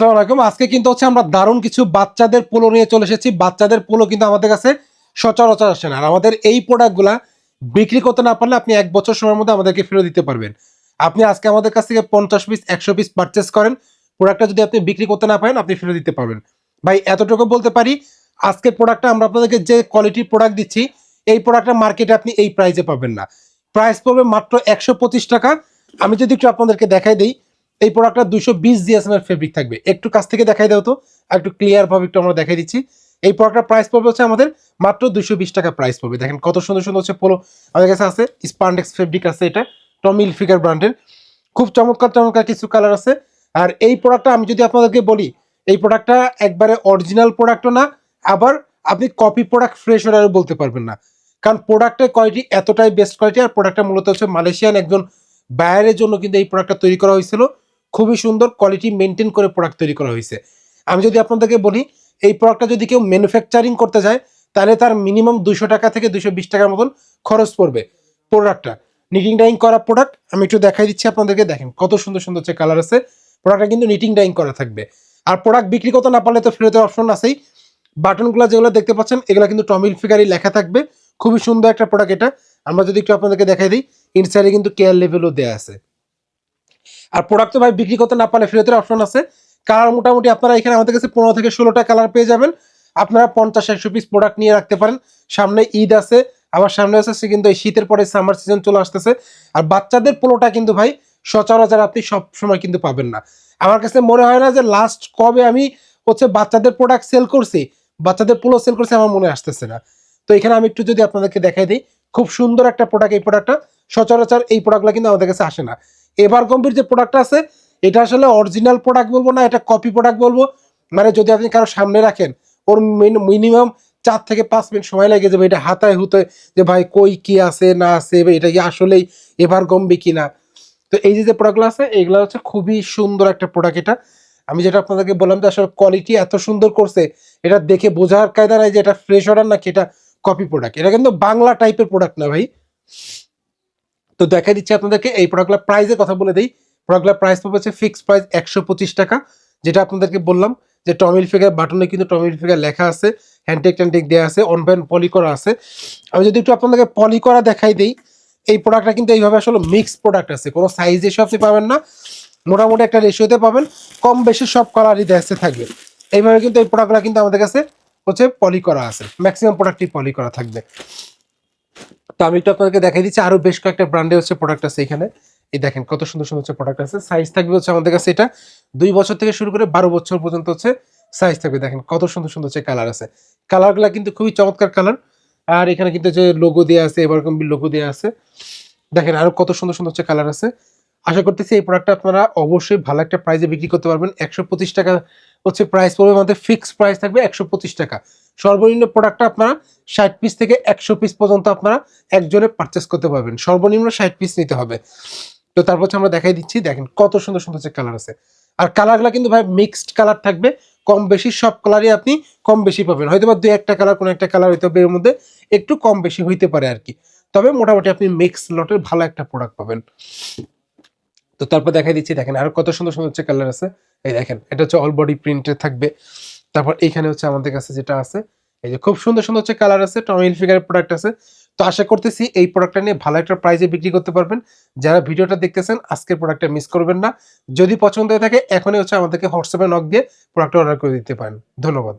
আসসালামু আলাইকুম। আজকে কিন্তু হচ্ছে আমরা দারুণ কিছু বাচ্চাদের পোলো নিয়ে চলে এসেছি। বাচ্চাদের পোলো কিন্তু আমাদের কাছে সচরাচর আসে না। আর আমাদের এই প্রোডাক্টগুলা বিক্রি করতে না পারলে আপনি এক বছর সময়ের মধ্যে আমাদেরকে ফেরত দিতে পারবেন। আপনি আজকে আমাদের কাছ থেকে পঞ্চাশ পিস একশো পিস পারচেস করেন। প্রোডাক্টটা যদি আপনি বিক্রি করতে না পারেন, আপনি ফেরত দিতে পারবেন। ভাই, এতটুকু বলতে পারি আজকের প্রোডাক্টটা আমরা আপনাদেরকে যে কোয়ালিটির প্রোডাক্ট দিচ্ছি, এই প্রোডাক্টটা মার্কেটে আপনি এই প্রাইসে পাবেন না। প্রাইস পড়বে মাত্র একশো পঁচিশ টাকা। আমি যদি একটু আপনাদেরকে দেখাই দিই এই প্রোডাক্টটা দুশো বিশ জিএসএম এর ফেব্রিক থাকবে। একটু কাছ থেকে দেখাই দাও তো, আর একটু ক্লিয়ার ভাবে একটু আমরা দেখাই দিচ্ছি। এই প্রোডাক্টটার প্রাইস পড়বে হচ্ছে আমাদের মাত্র দুশো বিশ টাকা প্রাইস পড়বে। দেখেন কত সুন্দর সুন্দর হচ্ছে পোলো আমাদের কাছে আছে স্পান্ডেক্স ফেব্রিক আছে এটা টমিল ফিগার ব্র্যান্ডের খুব চমৎকার চমৎকার কিছু কালার আছে। আর এই প্রোডাক্টটা আমি যদি আপনাদেরকে বলি, এই প্রোডাক্টটা একবারে অরিজিনাল প্রোডাক্টও না, আবার আপনি কপি প্রোডাক্ট ফ্রেশ অর্ডারও বলতে পারবেন না। কারণ প্রোডাক্টের কোয়ালিটি এতটাই বেস্ট কোয়ালিটি আর প্রোডাক্টটা মূলত হচ্ছে মালয়েশিয়ান একজন বায়ারের জন্য কিন্তু এই প্রোডাক্টটা তৈরি করা হয়েছিল। খুবই সুন্দর কোয়ালিটি মেনটেন করে প্রোডাক্ট তৈরি করা হয়েছে। আমি যদি আপনাদেরকে বলি, এই প্রোডাক্টটা যদি কেউ ম্যানুফ্যাকচারিং করতে যায়, তাহলে তার মিনিমাম দুশো টাকা থেকে দুশো বিশ টাকার মতন খরচ পড়বে প্রোডাক্টটা নিটিং ডাইং করা প্রোডাক্ট আমি একটু দেখাই দিচ্ছি আপনাদেরকে, দেখেন কত সুন্দর সুন্দর হচ্ছে কালার আছে। প্রোডাক্টটা কিন্তু নিটিং ডাইং করা থাকবে। আর প্রোডাক্ট বিক্রি করতে না পারলে তো ফেরতের অপশন আছেই। বাটনগুলো যেগুলো দেখতে পাচ্ছেন, এগুলো কিন্তু টমিল ফিগারি লেখা থাকবে। খুবই সুন্দর একটা প্রোডাক্ট এটা। আমরা যদি একটু আপনাদেরকে দেখাই দিই ইনসাইডে কিন্তু কেয়ার লেভেলও দেওয়া আছে। আর প্রোডাক্ট তো ভাই বিক্রি করতে না পারলে ফেরতের অপশন আছে। কালার মোটামুটি আপনারা এখানে আমাদের কাছে পনেরো থেকে ষোলোটা কালার পেয়ে যাবেন। আপনারা পঞ্চাশ, একশো পিস প্রোডাক্ট নিয়ে রাখতে পারেন। সামনে ঈদ আছে, আবার সামনে আছে কিন্তু এই শীতের পরে সামার সিজন চলে আসতেছে। আর বাচ্চাদের পোলোটা কিন্তু ভাই সচরাচর আপনি সব সময় কিন্তু পাবেন না। আমার কাছে মনে হয় না যে লাস্ট কবে আমি হচ্ছে বাচ্চাদের প্রোডাক্ট সেল করছি, বাচ্চাদের পোলো সেল করছি আমার মনে আসতেছে না। তো এখানে আমি একটু যদি আপনাদেরকে দেখাই দিই, খুব সুন্দর একটা প্রোডাক্ট এই প্রোডাক্টটা সচরাচর এই প্রোডাক্টগুলো কিন্তু আমাদের কাছে আসে না। এবার গম্ভীর যে প্রোডাক্টটা আছে, এটা আসলে অরিজিনাল প্রোডাক্ট বলব না, এটা কপি প্রোডাক্ট বলব। মানে যদি আপনি কারও সামনে রাখেন, ওর মিনিমাম চার থেকে পাঁচ মিনিট সময় লেগে যাবে এটা হাতায় হুতায় যে ভাই কই কি আছে, না আছে এটা কি আসলেই এবার গম্বি কিনা। তো এই যে যে প্রোডাক্টগুলো আছে, এগুলো হচ্ছে খুবই সুন্দর একটা প্রোডাক্ট এটা। আমি যেটা আপনাদেরকে বললাম যে আসলে কোয়ালিটি এত সুন্দর করছে, এটা দেখে বোঝার কায়দা নাই যে এটা ফ্রেশ অর্ডার নাকি এটা কপি প্রোডাক্ট এটা কিন্তু বাংলা টাইপের প্রোডাক্ট না ভাই। তো দেখা দিচ্ছি আপনাদেরকে, এই প্রোডাক্টগুলোর প্রাইসের কথা বলে দিই। প্রোডাক্টগুলোর প্রাইস পাবে হচ্ছে ফিক্সড প্রাইস একশো পঁচিশ টাকা, যেটা আপনাদেরকে বললাম যে টমিল ফিগার বাটনে কিন্তু টমিল ফিগার লেখা আছে হ্যান্ডটেক ট্যান্টেক দেওয়া আছে অন প্যান্ট পলি করা আছে। আমি যদি একটু আপনাদেরকে পলি করা দেখাই দিই, এই প্রোডাক্টটা কিন্তু এইভাবে আসলে মিক্স প্রোডাক্ট আছে, কোনো সাইজ এসে আপনি পাবেন না। মোটামুটি একটা রেশিওতে পাবেন, কম বেশি সব কালারই দেখতে থাকবে। এইভাবে কিন্তু এই প্রোডাক্টগুলো কিন্তু আমাদের কাছে হচ্ছে পলি করা আছে ম্যাক্সিমাম প্রোডাক্টই পলি করা থাকবে। তো আমি একটু আপনাদেরকে দেখাই দিচ্ছি, আরও বেশ কয়েকটা ব্র্যান্ডে হচ্ছে প্রোডাক্ট আছে এখানে। এই দেখেন কত সুন্দর সুন্দর হচ্ছে প্রোডাক্ট আছে। সাইজ থাকবে হচ্ছে আমাদের কাছে এটা দুই বছর থেকে শুরু করে বারো বছর পর্যন্ত হচ্ছে সাইজ থাকবে। দেখেন কত সুন্দর সুন্দর হচ্ছে কালার আছে। কালারগুলো কিন্তু খুবই চমৎকার কালার আর এখানে কিন্তু যে লোগো দেওয়া আছে এরকম লোগো দেওয়া আছে। দেখেন আরও কত সুন্দর সুন্দর হচ্ছে কালার আছে। আশা করতেছি এই প্রোডাক্টটা আপনারা অবশ্যই ভালো একটা প্রাইসে বিক্রি করতে পারবেন। একশো পঁচিশ টাকা হচ্ছে প্রাইস পড়বে আমাদের ফিক্সড প্রাইস থাকবে একশো পঁচিশ টাকা। সর্বনিম্ন প্রোডাক্টটা আপনারা ষাট পিস থেকে একশো পিস পর্যন্ত আপনারা একজনে পারচেস করতে পারবেন। সর্বনিম্ন ষাট পিস নিতে হবে। তো তারপর হচ্ছে আমরা দেখাই দিচ্ছি, দেখেন কত সুন্দর সুন্দর হচ্ছে কালার আছে। আর কালারগুলো কিন্তু ভাই মিক্সড কালার থাকবে, কম বেশি সব কালারই আপনি কম বেশি পাবেন। হয়তো বা দু একটা কালার কোনো একটা কালার হয়তো হবে এর মধ্যে একটু কম বেশি হইতে পারে আর কি তবে মোটামুটি আপনি মিক্স লটের ভালো একটা প্রোডাক্ট পাবেন। তো তারপর দেখাই দিচ্ছি, দেখেন আরও কত সুন্দর সুন্দর হচ্ছে কালার আছে। এই দেখেন, এটা হচ্ছে অল বডি প্রিন্টের থাকবে। তারপর এইখানে হচ্ছে আমাদের কাছে যেটা আছে, এই যে খুব সুন্দর সুন্দর হচ্ছে কালার আছে টমিল ফিগারের প্রোডাক্ট আছে। তো আশা করতেছি এই প্রোডাক্টটা নিয়ে ভালো একটা প্রাইসে বিক্রি করতে পারবেন। যারা ভিডিওটা দেখতেছেন, আজকের প্রোডাক্টটা মিস করবেন না। যদি পছন্দ হয়ে থাকে, এখনই হচ্ছে আমাদেরকে হোয়াটসঅ্যাপে নক দিয়ে প্রোডাক্টটা অর্ডার করে দিতে পারেন। ধন্যবাদ।